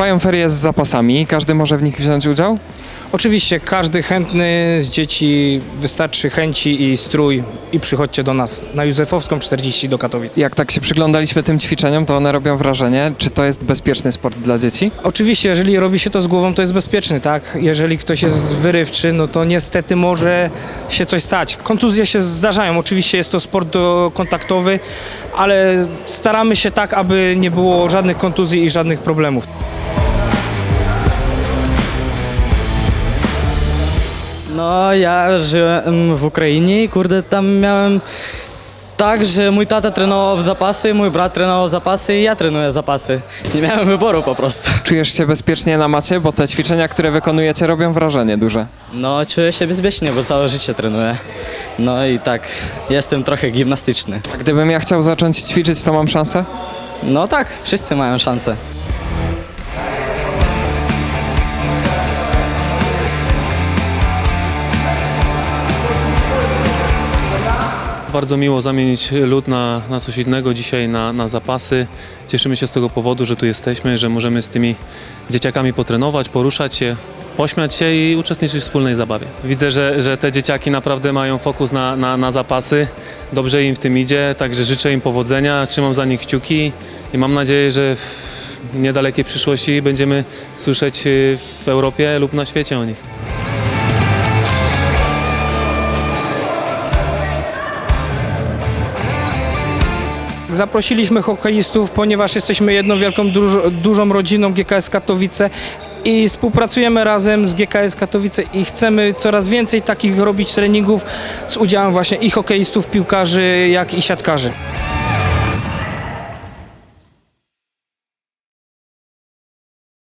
Trwają ferie z zapasami, każdy może w nich wziąć udział? Oczywiście każdy chętny z dzieci wystarczy chęci i strój i przychodźcie do nas na Józefowską 40 do Katowic. Jak tak się przyglądaliśmy tym ćwiczeniom, to one robią wrażenie. Czy to jest bezpieczny sport dla dzieci? Oczywiście, jeżeli robi się to z głową, to jest bezpieczny, tak? Jeżeli ktoś jest wyrywczy, no to niestety może się coś stać. Kontuzje się zdarzają, oczywiście jest to sport do- kontaktowy, ale staramy się tak, aby nie było żadnych kontuzji i żadnych problemów. No, ja żyłem w Ukrainie i kurde, tam miałem tak, że mój tata trenował w zapasy, mój brat trenował zapasy i ja trenuję zapasy. Nie miałem wyboru po prostu. Czujesz się bezpiecznie na macie, bo te ćwiczenia, które wykonujecie, robią wrażenie duże. No, czuję się bezpiecznie, bo całe życie trenuję. No i tak, jestem trochę gimnastyczny. A gdybym ja chciał zacząć ćwiczyć, to mam szansę? No tak, wszyscy mają szansę. Bardzo miło zamienić lód na, na coś innego dzisiaj, na, na zapasy. Cieszymy się z tego powodu, że tu jesteśmy, że możemy z tymi dzieciakami potrenować, poruszać się, pośmiać się i uczestniczyć w wspólnej zabawie. Widzę, że, że te dzieciaki naprawdę mają fokus na, na, na zapasy, dobrze im w tym idzie, także życzę im powodzenia, trzymam za nich kciuki i mam nadzieję, że w niedalekiej przyszłości będziemy słyszeć y, w Europie lub na świecie o nich. Zaprosiliśmy hokeistów, ponieważ jesteśmy jedną wielką, dużą rodziną GKS Katowice i współpracujemy razem z GKS Katowice i chcemy coraz więcej takich robić treningów z udziałem właśnie i hokeistów, piłkarzy, jak i siatkarzy.